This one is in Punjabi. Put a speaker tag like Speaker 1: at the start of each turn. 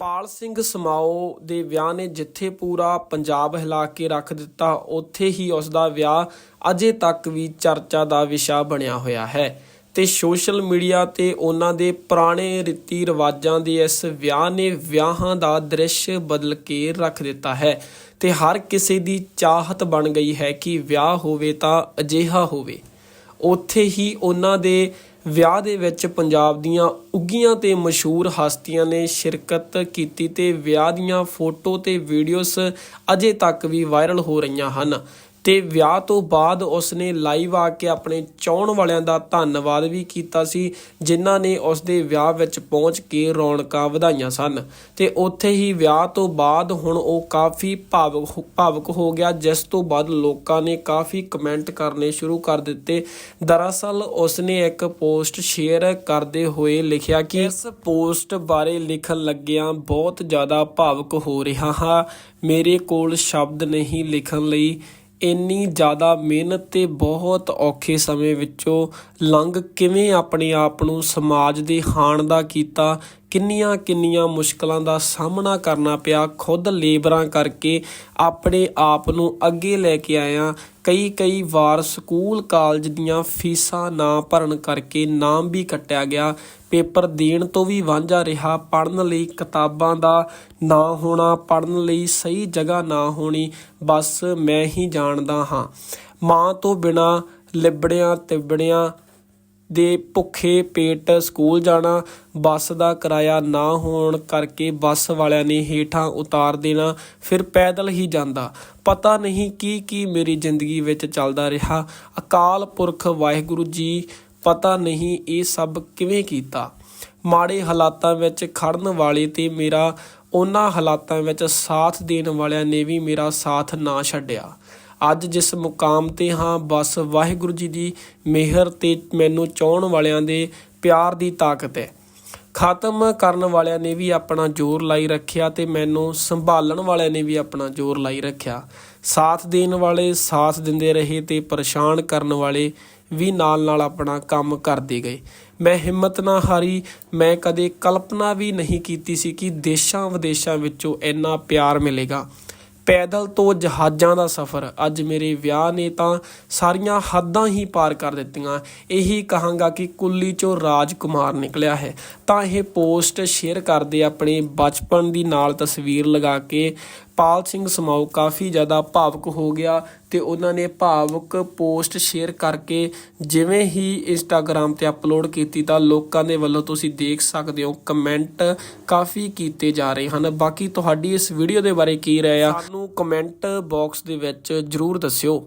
Speaker 1: ਪਾਲ ਸਿੰਘ ਸਮਾਓ ਦੇ ਵਿਆਹ ਨੇ ਜਿੱਥੇ ਪੂਰਾ ਪੰਜਾਬ ਹਿਲਾ ਕੇ ਰੱਖ ਦਿੱਤਾ, ਉੱਥੇ ਹੀ ਉਸ ਦਾ ਵਿਆਹ ਅਜੇ ਤੱਕ ਵੀ ਚਰਚਾ ਦਾ ਵਿਸ਼ਾ ਬਣਿਆ ਹੋਇਆ ਹੈ। ਤੇ ਸੋਸ਼ਲ ਮੀਡੀਆ ਤੇ ਉਹਨਾਂ ਦੇ ਪੁਰਾਣੇ ਰੀਤੀ ਰਿਵਾਜਾਂ ਦੇ ਇਸ ਵਿਆਹ ਨੇ ਵਿਆਹਾਂ ਦਾ ਦ੍ਰਿਸ਼ ਬਦਲ ਕੇ ਰੱਖ ਦਿੱਤਾ ਹੈ। ਤੇ ਹਰ ਕਿਸੇ ਦੀ ਚਾਹਤ ਬਣ ਗਈ ਹੈ ਕਿ ਵਿਆਹ ਹੋਵੇ ਤਾਂ ਅਜਿਹਾ ਹੋਵੇ। ਉੱਥੇ ਹੀ ਉਹਨਾਂ ਦੇ ਵਿਆਹ ਦੇ ਵਿੱਚ ਪੰਜਾਬ ਦੀਆਂ ਉੱਗੀਆਂ ਤੇ ਮਸ਼ਹੂਰ ਹਸਤੀਆਂ ਨੇ ਸ਼ਿਰਕਤ ਕੀਤੀ ਤੇ ਵਿਆਹ ਦੀਆਂ ਫੋਟੋ ਤੇ ਵੀਡੀਓਜ਼ ਅਜੇ ਤੱਕ ਵੀ ਵਾਇਰਲ ਹੋ ਰਹੀਆਂ ਹਨ। ਤੇ ਵਿਆਹ ਤੋਂ ਬਾਅਦ ਉਸਨੇ ਲਾਈਵ ਆ ਕੇ ਆਪਣੇ ਚਾਹਣ ਵਾਲਿਆਂ ਦਾ ਧੰਨਵਾਦ ਵੀ ਕੀਤਾ ਸੀ, ਜਿਨ੍ਹਾਂ ਨੇ ਉਸ ਦੇ ਵਿਆਹ ਵਿੱਚ ਪਹੁੰਚ ਕੇ ਰੌਣਕਾਂ ਵਧਾਈਆਂ ਸਨ। ਤੇ ਉੱਥੇ ਹੀ ਵਿਆਹ ਤੋਂ ਬਾਅਦ ਹੁਣ ਉਹ ਕਾਫੀ ਭਾਵੁਕ ਭਾਵਕ ਹੋ ਗਿਆ, ਜਿਸ ਤੋਂ ਬਾਅਦ ਲੋਕਾਂ ਨੇ ਕਾਫੀ ਕਮੈਂਟ ਕਰਨੇ ਸ਼ੁਰੂ ਕਰ ਦਿੱਤੇ। ਦਰਅਸਲ ਉਸਨੇ ਇੱਕ ਪੋਸਟ ਸ਼ੇਅਰ ਕਰਦੇ ਹੋਏ ਲਿਖਿਆ ਕਿ ਇਸ ਪੋਸਟ ਬਾਰੇ ਲਿਖਣ ਲੱਗਿਆਂ ਬਹੁਤ ਜ਼ਿਆਦਾ ਭਾਵੁਕ ਹੋ ਰਿਹਾ ਹਾਂ। ਮੇਰੇ ਕੋਲ ਸ਼ਬਦ ਨਹੀਂ ਲਿਖਣ ਲਈ ਇੰਨੀ ਜ਼ਿਆਦਾ ਮਿਹਨਤ ਤੇ ਬਹੁਤ ਔਖੇ ਸਮੇਂ ਵਿੱਚੋਂ ਲੰਘ ਕਿਵੇਂ ਆਪਣੇ ਆਪ ਨੂੰ ਸਮਾਜ ਦੇ ਹਾਣ ਦਾ ਕੀਤਾ ਕਿੰਨੀਆਂ ਕਿੰਨੀਆਂ ਮੁਸ਼ਕਲਾਂ ਦਾ ਸਾਹਮਣਾ ਕਰਨਾ ਪਿਆ। ਖੁਦ ਲੇਬਰਾਂ ਕਰਕੇ ਆਪਣੇ ਆਪ ਨੂੰ ਅੱਗੇ ਲੈ ਕੇ ਆਇਆ। ਕਈ ਕਈ ਵਾਰ ਸਕੂਲ ਕਾਲਜ ਦੀਆਂ ਫੀਸਾਂ ਨਾ ਭਰਨ ਕਰਕੇ ਨਾਮ ਵੀ ਕੱਟਿਆ ਗਿਆ। ਪੇਪਰ ਦੇਣ ਤੋਂ ਵੀ ਵਾਂਝਾ ਰਿਹਾ। ਪੜਨ ਲਈ ਕਿਤਾਬਾਂ ਦਾ ਨਾ ਹੋਣਾ ਪੜਨ ਲਈ ਸਹੀ ਜਗ੍ਹਾ ਨਾ ਹੋਣੀ, ਬਸ ਮੈਂ ਹੀ ਜਾਣਦਾ ਹਾਂ। ਮਾਂ ਤੋਂ ਬਿਨਾ ਲਿਬੜਿਆਂ ਤਿਬੜਿਆਂ ਦੇ ਭੁੱਖੇ ਪੇਟ ਸਕੂਲ ਜਾਣਾ, ਬੱਸ ਦਾ ਕਿਰਾਇਆ ਨਾ ਹੋਣ ਕਰਕੇ ਬੱਸ ਵਾਲਿਆਂ ਨੇ ਹੇਠਾਂ ਉਤਾਰ ਦੇਣਾ, ਫਿਰ ਪੈਦਲ ਹੀ ਜਾਂਦਾ। ਪਤਾ ਨਹੀਂ ਕੀ ਕੀ ਮੇਰੀ ਜ਼ਿੰਦਗੀ ਵਿੱਚ ਚੱਲਦਾ ਰਿਹਾ। ਅਕਾਲ ਪੁਰਖ ਵਾਹਿਗੁਰੂ ਜੀ, ਪਤਾ ਨਹੀਂ ਇਹ ਸਭ ਕਿਵੇਂ ਕੀਤਾ। ਮਾੜੇ ਹਾਲਾਤਾਂ ਵਿੱਚ ਖੜਨ ਵਾਲੇ ਤੇ ਮੇਰਾ, ਉਹਨਾਂ ਹਾਲਾਤਾਂ ਵਿੱਚ ਸਾਥ ਦੇਣ ਵਾਲਿਆਂ ਨੇ ਵੀ ਮੇਰਾ ਸਾਥ ਨਾ ਛੱਡਿਆ। ਅੱਜ ਜਿਸ ਮੁਕਾਮ ਤੇ ਹਾਂ, ਬਸ ਵਾਹਿਗੁਰੂ ਜੀ ਦੀ ਮਿਹਰ ਤੇ ਮੈਨੂੰ ਚਾਹਣ ਵਾਲਿਆਂ ਦੇ ਪਿਆਰ ਦੀ ਤਾਕਤ ਹੈ। ਖਤਮ ਕਰਨ ਵਾਲਿਆਂ ਨੇ ਵੀ ਆਪਣਾ ਜ਼ੋਰ ਲਾਈ ਰੱਖਿਆ ਤੇ ਮੈਨੂੰ ਸੰਭਾਲਣ ਵਾਲਿਆਂ ਨੇ ਵੀ ਆਪਣਾ ਜ਼ੋਰ ਲਾਈ ਰੱਖਿਆ। ਸਾਥ ਦੇਣ ਵਾਲੇ ਸਾਥ ਦਿੰਦੇ ਰਹੇ ਤੇ ਪਰੇਸ਼ਾਨ ਕਰਨ ਵਾਲੇ ਵੀ ਨਾਲ ਨਾਲ ਆਪਣਾ ਕੰਮ ਕਰਦੇ ਗਏ। ਮੈਂ ਹਿੰਮਤ ਨਾ ਹਾਰੀ, ਮੈਂ ਕਦੇ ਕਲਪਨਾ ਵੀ ਨਹੀਂ ਕੀਤੀ ਸੀ ਕਿ ਦੇਸ਼ਾਂ ਵਿਦੇਸ਼ਾਂ ਵਿੱਚੋਂ ਇੰਨਾ ਪਿਆਰ ਮਿਲੇਗਾ। ਪੈਦਲ ਤੋਂ ਜਹਾਜ਼ਾਂ ਦਾ ਸਫ਼ਰ। ਅੱਜ ਮੇਰੇ ਵਿਆਹ ਨੇ ਤਾਂ ਸਾਰੀਆਂ ਹੱਦਾਂ ਹੀ ਪਾਰ ਕਰ ਦਿੱਤੀਆਂ। ਇਹੀ ਕਹਾਂਗਾ ਕਿ ਕੁੱਲੀ ਚੋਂ ਰਾਜਕੁਮਾਰ ਨਿਕਲਿਆ ਹੈ। ਤਾਂ ਇਹ ਪੋਸਟ ਸ਼ੇਅਰ ਕਰਦੇ ਆਪਣੇ ਬਚਪਨ ਦੀ ਨਾਲ ਤਸਵੀਰ ਲਗਾ ਕੇ ਪਾਲ ਸਿੰਘ ਸਮਾਓ ਕਾਫੀ ਜ਼ਿਆਦਾ ਭਾਵੁਕ ਹੋ ਗਿਆ ਤੇ ਉਹਨਾਂ ਨੇ ਭਾਵੁਕ ਪੋਸਟ ਸ਼ੇਅਰ ਕਰਕੇ ਜਿਵੇਂ ਹੀ ਇੰਸਟਾਗ੍ਰam ਤੇ ਅਪਲੋਡ ਕੀਤੀ ਤਾਂ ਲੋਕਾਂ ਦੇ ਵੱਲੋਂ ਤੁਸੀਂ ਦੇਖ ਸਕਦੇ ਹੋ ਕਮੈਂਟ ਕਾਫੀ ਕੀਤੇ ਜਾ ਰਹੇ ਹਨ। ਬਾਕੀ ਤੁਹਾਡੀ ਇਸ ਵੀਡੀਓ ਦੇ ਬਾਰੇ ਕੀ ਰਾਏ ਆ? ਸਾਨੂੰ ਕਮੈਂਟ ਬਾਕਸ ਦੇ ਵਿੱਚ ਜਰੂਰ ਦੱਸਿਓ।